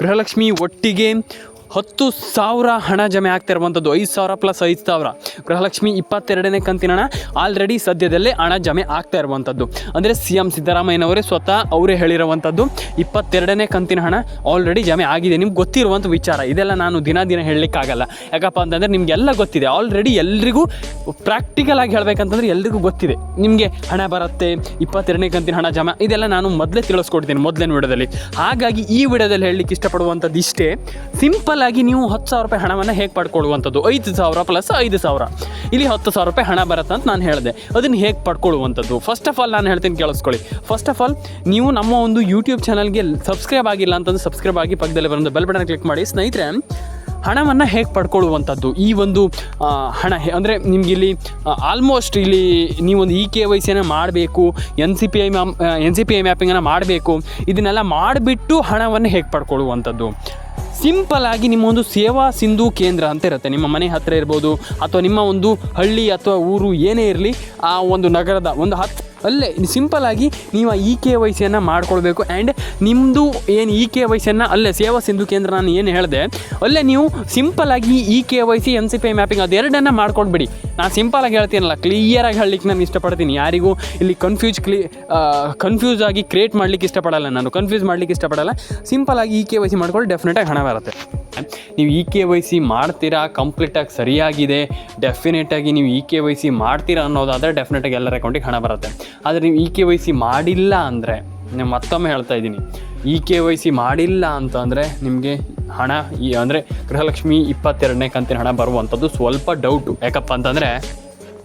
ಗೃಹಲಕ್ಷ್ಮಿ ಒಟ್ಟಿಗೆ ಹತ್ತು ಸಾವಿರ ಹಣ ಜಮೆ ಆಗ್ತಾ ಇರುವಂಥದ್ದು ಐದು ಸಾವಿರ ಪ್ಲಸ್ ಐದು ಸಾವಿರ. ಗೃಹಲಕ್ಷ್ಮಿ ಇಪ್ಪತ್ತೆರಡನೇ ಕಂತಿನ ಹಣ ಆಲ್ರೆಡಿ ಸದ್ಯದಲ್ಲೇ ಹಣ ಜಮೆ ಆಗ್ತಾ ಇರುವಂಥದ್ದು ಅಂದರೆ ಸಿ ಎಂ ಸಿದ್ದರಾಮಯ್ಯನವರೇ ಸ್ವತಃ ಅವರೇ ಹೇಳಿರುವಂಥದ್ದು ಇಪ್ಪತ್ತೆರಡನೇ ಕಂತಿನ ಹಣ ಆಲ್ರೆಡಿ ಜಮೆ ಆಗಿದೆ. ನಿಮ್ಗೆ ಗೊತ್ತಿರುವಂಥ ವಿಚಾರ. ಇದೆಲ್ಲ ನಾನು ದಿನ ದಿನ ಹೇಳಲಿಕ್ಕಾಗಲ್ಲ. ಯಾಕಪ್ಪ ಅಂತಂದರೆ ನಿಮಗೆಲ್ಲ ಗೊತ್ತಿದೆ. ಆಲ್ರೆಡಿ ಎಲ್ರಿಗೂ ಪ್ರಾಕ್ಟಿಕಲ್ ಆಗಿ ಹೇಳಬೇಕಂತಂದ್ರೆ ಎಲ್ರಿಗೂ ಗೊತ್ತಿದೆ. ನಿಮಗೆ ಹಣ ಬರುತ್ತೆ, ಇಪ್ಪತ್ತೆರಡನೇ ಕಂತಿನ ಹಣ ಜಮೆ, ಇದೆಲ್ಲ ನಾನು ಮೊದಲೇ ತಿಳಿಸ್ಕೊಡ್ತೀನಿ ಮೊದಲನೇ ವಿಡಿಯೋದಲ್ಲಿ. ಹಾಗಾಗಿ ಈ ವಿಡಿಯೋದಲ್ಲಿ ಹೇಳಲಿಕ್ಕೆ ಇಷ್ಟಪಡುವಂಥದ್ದು ಇಷ್ಟೇ. ಸಿಂಪಲ್ ಆಗಿ ನೀವು ಹತ್ತು ಸಾವಿರ ರೂಪಾಯಿ ಹಣವನ್ನು ಹೇಗೆ ಪಡ್ಕೊಳ್ಳುವಂಥದ್ದು? ಐದು ಸಾವಿರ ಪ್ಲಸ್ ಐದು ಸಾವಿರ. ಇಲ್ಲಿ ಹತ್ತು ಸಾವಿರ ರೂಪಾಯಿ ಹಣ ಬರುತ್ತೆ ಅಂತ ನಾನು ಹೇಳಿದೆ. ಅದನ್ನು ಹೇಗೆ ಪಡ್ಕೊಳ್ಳುವಂಥದ್ದು? ಫಸ್ಟ್ ಆಫ್ ಆಲ್ ನಾನು ಹೇಳ್ತೀನಿ ಕೇಳಿಸ್ಕೊಳ್ಳಿ. ಫಸ್ಟ್ ಆಫ್ ಆಲ್ ನೀವು ನಮ್ಮ ಒಂದು ಯೂಟ್ಯೂಬ್ ಚಾನಲ್ಗೆ ಸಬ್ಸ್ಕ್ರೈಬ್ ಆಗಿಲ್ಲ ಅಂತಂದು ಸಬ್ಸ್ಕ್ರೈಬ್ ಆಗಿ ಪಕ್ಕದಲ್ಲಿ ಬರೋದು ಬೆಲ್ ಬಟನ್ ಕ್ಲಿಕ್ ಮಾಡಿ. ಸ್ನೇಹಿತರೆ, ಹಣವನ್ನು ಹೇಗೆ ಪಡ್ಕೊಳ್ಳುವಂಥದ್ದು? ಈ ಒಂದು ಹಣ ಅಂದರೆ ನಿಮ್ಗೆ ಇಲ್ಲಿ ಆಲ್ಮೋಸ್ಟ್ ಇಲ್ಲಿ ನೀವೊಂದು ಇ ಕೆ ವೈ ಸಿಯನ್ನು ಮಾಡಬೇಕು ಎನ್ ಸಿ ಪಿ ಐ ಮ್ಯಾಮ್ ಎನ್ ಸಿ ಪಿ ಐ ಮ್ಯಾಪಿಂಗನ್ನು ಮಾಡಬೇಕು. ಇದನ್ನೆಲ್ಲ ಮಾಡಿಬಿಟ್ಟು ಹಣವನ್ನು ಹೇಗೆ ಪಡ್ಕೊಳ್ಳುವಂಥದ್ದು? ಸಿಂಪಲ್ ಆಗಿ ನಿಮ್ಮ ಒಂದು ಸೇವಾ ಸಿಂಧು ಕೇಂದ್ರ ಅಂತ ಇರುತ್ತೆ. ನಿಮ್ಮ ಮನೆ ಹತ್ತಿರ ಇರ್ಬೋದು, ಅಥವಾ ನಿಮ್ಮ ಒಂದು ಹಳ್ಳಿ ಅಥವಾ ಊರು ಏನೇ ಇರಲಿ, ಆ ಒಂದು ನಗರದ ಒಂದು ಹತ್ತು ಅಲ್ಲೇ ಆಗಿ ನೀವು ಇ ಕೆ ವೈ ಸಿಯನ್ನು ಮಾಡ್ಕೊಳ್ಬೇಕು. ಆ್ಯಂಡ್ ನಿಮ್ಮದು ಏನು ಇ ಕೆ ವೈ ಸಿಯನ್ನು ಅಲ್ಲೇ, ಸೇವಾ ಸಿಂಧು ಕೇಂದ್ರ ನಾನು ಏನು ಹೇಳಿದೆ, ಅಲ್ಲೇ ನೀವು ಸಿಂಪಲ್ ಆಗಿ E K Y C N C P I mapping ಅದೆರಡನ್ನು ಮಾಡ್ಕೊಂಡ್ಬಿಡಿ ನಾನು ಸಿಂಪಲ್ ಆಗಿ ಹೇಳ್ತೀನಲ್ಲ ಕ್ಲಿಯರಾಗಿ ಹೇಳಲಿಕ್ಕೆ ನಾನು ಇಷ್ಟಪಡ್ತೀನಿ. ಯಾರಿಗೂ ಇಲ್ಲಿ ಕನ್ಫ್ಯೂಸ್ ಕ್ಲಿ ಕನ್ಫ್ಯೂಸ್ ಆಗಿ ಕ್ರಿಯೇಟ್ ಮಾಡಲಿಕ್ಕೆ ಇಷ್ಟಪಡಲ್ಲ ನಾನು. ಕನ್ಫ್ಯೂಸ್ ಮಾಡಲಿಕ್ಕೆ ಇಷ್ಟಪಡಲ್ಲ. ಸಿಂಪಲ್ ಆಗಿ ಇ ಕೆ ವೈ ಸಿ ಮಾಡ್ಕೊಂಡು ಡೆಫಿನೆಟಾಗಿ ಹಣ ಬರುತ್ತೆ. ನೀವು ಇ ಕೆ ವೈ ಸಿ ಮಾಡ್ತೀರಾ ಕಂಪ್ಲೀಟಾಗಿ ಸರಿಯಾಗಿದೆ ಡೆಫಿನೆಟಾಗಿ ನೀವು ಇ ಕೆ ವೈ ಸಿ ಮಾಡ್ತೀರಾ ಅನ್ನೋದಾದರೆ ಡೆಫಿನೆಟಾಗಿ ಎಲ್ಲರ ಅಕೌಂಟಿಗೆ ಹಣ ಬರುತ್ತೆ. ಆದರೆ ನೀವು ಇ ಕೆ ವೈ ಸಿ ಮಾಡಿಲ್ಲ ಅಂದರೆ, ನಾನು ಮತ್ತೊಮ್ಮೆ ಹೇಳ್ತಾ ಇದ್ದೀನಿ. ಇ ಕೆ ವೈ ಸಿ ಮಾಡಿಲ್ಲ ಅಂತಂದರೆ ನಿಮಗೆ ಹಣ ಈ ಅಂದರೆ ಗೃಹಲಕ್ಷ್ಮಿ ಇಪ್ಪತ್ತೆರಡನೇ ಕಂತಿನ ಹಣ ಬರುವಂಥದ್ದು ಸ್ವಲ್ಪ ಡೌಟು ಯಾಕಪ್ಪ ಅಂತಂದರೆ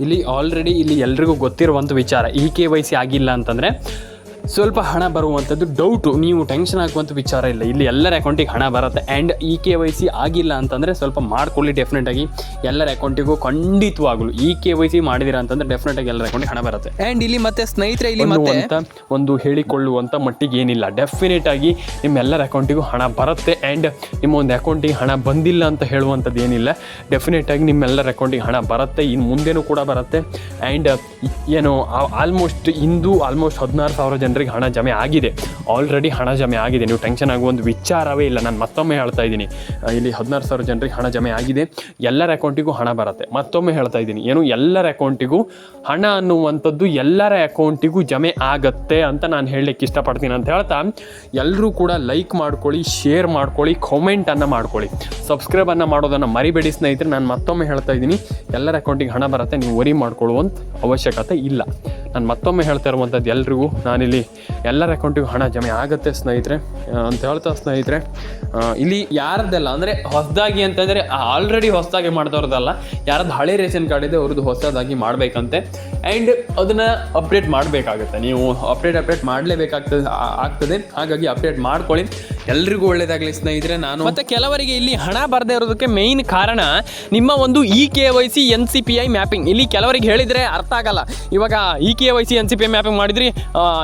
ಇಲ್ಲಿ ಆಲ್ರೆಡಿ ಇಲ್ಲಿ ಎಲ್ರಿಗೂ ಗೊತ್ತಿರುವಂಥ ವಿಚಾರ ಇ ಕೆ ವೈ ಸಿ ಆಗಿಲ್ಲ ಅಂತಂದರೆ ಸ್ವಲ್ಪ ಹಣ ಬರುವಂಥದ್ದು ಡೌಟು ನೀವು ಟೆನ್ಷನ್ ಹಾಕುವಂಥ ವಿಚಾರ ಇಲ್ಲ. ಇಲ್ಲಿ ಎಲ್ಲರ ಅಕೌಂಟಿಗೆ ಹಣ ಬರುತ್ತೆ. And E K Y C ಆಗಿಲ್ಲ ಅಂತಂದರೆ ಸ್ವಲ್ಪ ಮಾಡ್ಕೊಳ್ಳಿ ಡೆಫಿನೆಟಾಗಿ ಎಲ್ಲರ ಅಕೌಂಟಿಗೂ ಖಂಡಿತವಾಗಲು ಇ ಕೆ ವೈ ಸಿ ಮಾಡಿದಿರ ಅಂತಂದರೆ ಡೆಫಿನೆಟಾಗಿ ಎಲ್ಲರ ಅಕೌಂಟಿಗೆ ಹಣ ಬರುತ್ತೆ. ಆ್ಯಂಡ್ ಇಲ್ಲಿ ಮತ್ತೆ ಸ್ನೇಹಿತರೆ ಇಲ್ಲಿ ಮತ್ತೆ ಒಂದು ಹೇಳಿಕೊಳ್ಳುವಂಥ ಮಟ್ಟಿಗೆ ಏನಿಲ್ಲ. ಡೆಫಿನೆಟ್ ಆಗಿ ನಿಮ್ಮೆಲ್ಲರ ಅಕೌಂಟಿಗೂ ಹಣ ಬರುತ್ತೆ. ಆ್ಯಂಡ್ ನಿಮ್ಮ ಒಂದು ಅಕೌಂಟಿಗೆ ಹಣ ಬಂದಿಲ್ಲ ಅಂತ ಹೇಳುವಂಥದ್ದು ಏನಿಲ್ಲ. ಡೆಫಿನೆಟಾಗಿ ನಿಮ್ಮೆಲ್ಲರ ಅಕೌಂಟಿಗೆ ಹಣ ಬರುತ್ತೆ. ಇನ್ನು ಮುಂದೆನೂ ಕೂಡ ಬರುತ್ತೆ. ಆ್ಯಂಡ್ ಏನು ಆಲ್ಮೋಸ್ಟ್ ಇಂದು ಆಲ್ಮೋಸ್ಟ್ ಹದಿನಾರು ಸಾವಿರ ಜನರಿಗೆ ಹಣ ಜಮೆ ಆಗಿದೆ. ಆಲ್ರೆಡಿ ಹಣ ಜಮೆ ಆಗಿದೆ. ನೀವು ಟೆನ್ಷನ್ ಆಗುವ ಒಂದು ವಿಚಾರವೇ ಇಲ್ಲ. ನಾನು ಮತ್ತೊಮ್ಮೆ ಹೇಳ್ತಾ ಇದ್ದೀನಿ. ಇಲ್ಲಿ ಹದಿನಾರು ಸಾವಿರ ಜನರಿಗೆ ಹಣ ಜಮೆ ಆಗಿದೆ. ಎಲ್ಲರ ಅಕೌಂಟಿಗೂ ಹಣ ಬರುತ್ತೆ. ಮತ್ತೊಮ್ಮೆ ಹೇಳ್ತಾ ಇದ್ದೀನಿ. ಏನು, ಎಲ್ಲರ ಅಕೌಂಟಿಗೂ ಹಣ ಅನ್ನುವಂಥದ್ದು ಎಲ್ಲರ ಅಕೌಂಟಿಗೂ ಜಮೆ ಆಗತ್ತೆ ಅಂತ ನಾನು ಹೇಳಲಿಕ್ಕೆ ಇಷ್ಟಪಡ್ತೀನಿ ಅಂತ ಹೇಳ್ತಾ ಎಲ್ಲರೂ ಕೂಡ ಲೈಕ್ ಮಾಡ್ಕೊಳ್ಳಿ ಶೇರ್ ಮಾಡ್ಕೊಳ್ಳಿ ಕಾಮೆಂಟನ್ನು ಮಾಡ್ಕೊಳ್ಳಿ. ಸಬ್ಸ್ಕ್ರೈಬನ್ನು ಮಾಡೋದನ್ನು ಮರಿಬೇಡಿ ಸ್ನೇಹಿತರೆ. ನಾನು ಮತ್ತೊಮ್ಮೆ ಹೇಳ್ತಾ ಇದ್ದೀನಿ. ಎಲ್ಲರ ಅಕೌಂಟಿಗೆ ಹಣ ಬರುತ್ತೆ. ನೀವು ವರಿ ಮಾಡ್ಕೊಳ್ಳುವಂಥ ಅವಶ್ಯಕತೆ ಇಲ್ಲ. ನಾನು ಮತ್ತೊಮ್ಮೆ ಹೇಳ್ತಾ ಇರುವಂಥದ್ದು ಎಲ್ರಿಗೂ ನಾನಿಲ್ಲಿ ಎಲ್ಲರ ಅಕೌಂಟಿಗೂ ಹಣ ಜಮೆ ಆಗುತ್ತೆ ಸ್ನೇಹಿತರೆ. ಅಂತ ಹೇಳ್ತಾ ಸ್ನೇಹಿತರೆ ಇಲ್ಲಿ ಯಾರದ್ದೆಲ್ಲ, ಅಂದರೆ ಹೊಸದಾಗಿ ಅಂತಂದರೆ ಆಲ್ರೆಡಿ ಹೊಸದಾಗಿ ಮಾಡಿದವ್ರದ್ದಲ್ಲ ಯಾರದ್ದು ಹಳೆ ರೇಷನ್ ಕಾರ್ಡ್ ಇದೆ, ಅವ್ರದ್ದು ಹೊಸದಾಗಿ ಮಾಡಬೇಕಂತೆ. ಆ್ಯಂಡ್ ಅದನ್ನು ಅಪ್ಡೇಟ್ ಮಾಡಬೇಕಾಗುತ್ತೆ. ನೀವು ಅಪ್ಡೇಟ್ ಅಪ್ಡೇಟ್ ಮಾಡಲೇಬೇಕಾಗ್ತದೆ ಆಗ್ತದೆ. ಹಾಗಾಗಿ ಅಪ್ಡೇಟ್ ಮಾಡ್ಕೊಳ್ಳಿ. ಎಲ್ರಿಗೂ ಒಳ್ಳೇದಾಗಲಿ ಸ್ನೇಹಿತರೆ, ನಾನು ಮತ್ತೆ ಕೆಲವರಿಗೆ ಇಲ್ಲಿ ಹಣ ಬರದೇ ಇರೋದಕ್ಕೆ ಮೇಯ್ನ್ ಕಾರಣ ನಿಮ್ಮ ಒಂದು E K Y C N C P I mapping ಇಲ್ಲಿ ಕೆಲವರಿಗೆ ಹೇಳಿದರೆ ಅರ್ಥ ಆಗಲ್ಲ. ಇವಾಗ E K Y C N C P I mapping ಮಾಡಿದ್ರಿ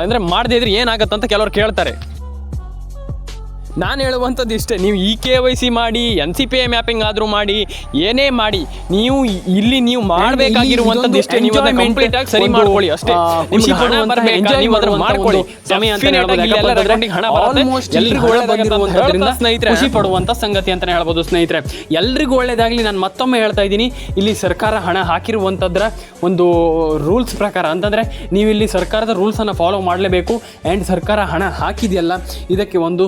ಅಂದ್ರೆ ಮಾಡದೇ ಇದ್ರೆ ಏನಾಗುತ್ತೆ ಅಂತ ಕೆಲವರು ಕೇಳ್ತಾರೆ. ನಾನು ಹೇಳುವಂಥದ್ದು ಇಷ್ಟೇ ನೀವು ಇ ಕೆ ವೈ ಸಿ ಮಾಡಿ N C P I mapping ಆದರೂ ಮಾಡಿ ಏನೇ ಮಾಡಿ ನೀವು ಇಲ್ಲಿ ನೀವು ಮಾಡಬೇಕಾಗಿರುವಂಥದ್ದು ಇಷ್ಟೇ ನೀವು ಅದನ್ನ ಕಂಪ್ಲೀಟ್ ಆಗಿ ಸರಿ ಮಾಡ್ಕೊಳ್ಳಿ ಅಷ್ಟೇ. ಖುಷಿ ಅದನ್ನ ಮಾಡ್ಕೊಳ್ಳಿ. ಸಮಯ ಅಂತ ಹಣ ಬರುತ್ತೆ. ಎಲ್ರಿಗೂ ಸ್ನೇಹಿತರೆ. ಖುಷಿ ಪಡುವಂತ ಸಂಗತಿ ಅಂತ ಹೇಳ್ಬೋದು ಸ್ನೇಹಿತರೆ. ಎಲ್ರಿಗೂ ಒಳ್ಳೇದಾಗಲಿ. ನಾನು ಮತ್ತೊಮ್ಮೆ ಹೇಳ್ತಾ ಇದ್ದೀನಿ. ಇಲ್ಲಿ ಸರ್ಕಾರ ಹಣ ಹಾಕಿರುವಂಥದ್ರ ಒಂದು ರೂಲ್ಸ್ ಪ್ರಕಾರ. ಅಂತಂದರೆ ನೀವು ಇಲ್ಲಿ ಸರ್ಕಾರದ ರೂಲ್ಸನ್ನು ಫಾಲೋ ಮಾಡಲೇಬೇಕು. ಆ್ಯಂಡ್ ಸರ್ಕಾರ ಹಣ ಹಾಕಿದೆಯಲ್ಲ ಇದಕ್ಕೆ ಒಂದು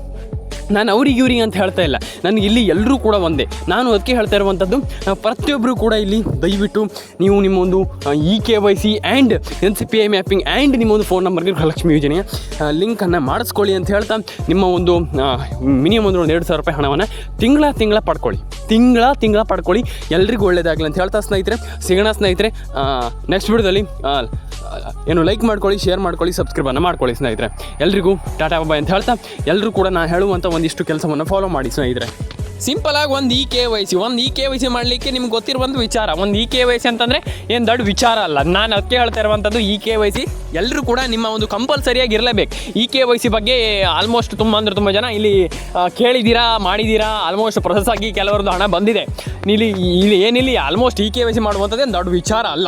ನಾನು ಅವ್ರಿಗೆ ಇವ್ರಿಗೆ ಅಂತ ಹೇಳ್ತಾ ಇಲ್ಲ. ನನಗೆ ಇಲ್ಲಿ ಎಲ್ಲರೂ ಕೂಡ ಒಂದೇ. ನಾನು ಅದಕ್ಕೆ ಹೇಳ್ತಾ ಇರುವಂಥದ್ದು ಪ್ರತಿಯೊಬ್ಬರು ಕೂಡ ಇಲ್ಲಿ ದಯವಿಟ್ಟು ನೀವು ನಿಮ್ಮೊಂದು E K Y C and N C P I mapping and ನಿಮ್ಮೊಂದು ಫೋನ್ ನಂಬರ್ಗೆ ಗೃಹಲಕ್ಷ್ಮಿ ಯೋಜನೆಯ ಲಿಂಕನ್ನು ಮಾಡಿಸ್ಕೊಳ್ಳಿ ಅಂತ ಹೇಳ್ತಾ ನಿಮ್ಮ ಒಂದು ಮಿನಿಮಮ್ ಒಂದು ಎರಡು ಸಾವಿರ ರೂಪಾಯಿ ಹಣವನ್ನು ತಿಂಗಳ ತಿಂಗಳ ಪಡ್ಕೊಳ್ಳಿ. ತಿಂಗಳ ತಿಂಗಳ ಪಡ್ಕೊಳ್ಳಿ. ಎಲ್ರಿಗೂ ಒಳ್ಳೇದಾಗಲಿ ಅಂತ ಹೇಳ್ತಾ ಸ್ನೇಹಿತರೆ. ಸಿಗೋಣ ಸ್ನೇಹಿತರೆ ನೆಕ್ಸ್ಟ್ ವಿಡಿಯೋದಲ್ಲಿ ಏನು ಲೈಕ್ ಮಾಡ್ಕೊಳ್ಳಿ ಶೇರ್ ಮಾಡ್ಕೊಳ್ಳಿ ಸಬ್ಸ್ಕ್ರೈಬನ್ನು ಮಾಡ್ಕೊಳ್ಳಿ ಸ್ನೇಹಿತರೆ. ಎಲ್ರಿಗೂ ಟಾಟಾ ಬಾಯ್ ಅಂತ ಹೇಳ್ತಾ ಎಲ್ಲರೂ ಕೂಡ ನಾನು ಹೇಳುವಂಥ ಒಂದಿಷ್ಟು ಕೆಲಸವನ್ನು ಫಾಲೋ ಮಾಡಿ ಸ್ನೇಹಿತರೆ. ಸಿಂಪಲ್ ಆಗಿ ಒಂದು ಇ ಕೆ ವೈ ಸಿ ಒಂದು ಇ ಕೆ ವೈ ಸಿ ಮಾಡಲಿಕ್ಕೆ ನಿಮ್ಗೆ ಗೊತ್ತಿರುವಂಥ ವಿಚಾರ. ಒಂದು ಇ ಕೆ ವೈ ಸಿ ಅಂತಂದರೆ ಏನು ದೊಡ್ಡ ವಿಚಾರ ಅಲ್ಲ. ನಾನು ಅದಕ್ಕೆ ಹೇಳ್ತಾ ಇರುವಂಥದ್ದು ಇ ಕೆ ವೈ ಸಿ ಎಲ್ಲರೂ ಕೂಡ ನಿಮ್ಮ ಒಂದು ಕಂಪಲ್ಸರಿಯಾಗಿ ಇರಲೇಬೇಕು ಇ ಕೆ ವೈ ಸಿ ಬಗ್ಗೆ ಆಲ್ಮೋಸ್ಟ್ ತುಂಬ ಅಂದರೆ ತುಂಬ ಜನ ಇಲ್ಲಿ ಕೇಳಿದ್ದೀರಾ ಮಾಡಿದ್ದೀರಾ ಆಲ್ಮೋಸ್ಟ್ ಪ್ರೊಸೆಸ್ ಆಗಿ ಕೆಲವರದ್ದು ಹಣ ಬಂದಿದೆ. ಇಲ್ಲಿ ಇಲ್ಲಿ ಏನಿಲ್ಲ almost E K Y C ಮಾಡುವಂಥದ್ದು ದೊಡ್ಡ ವಿಚಾರ ಅಲ್ಲ.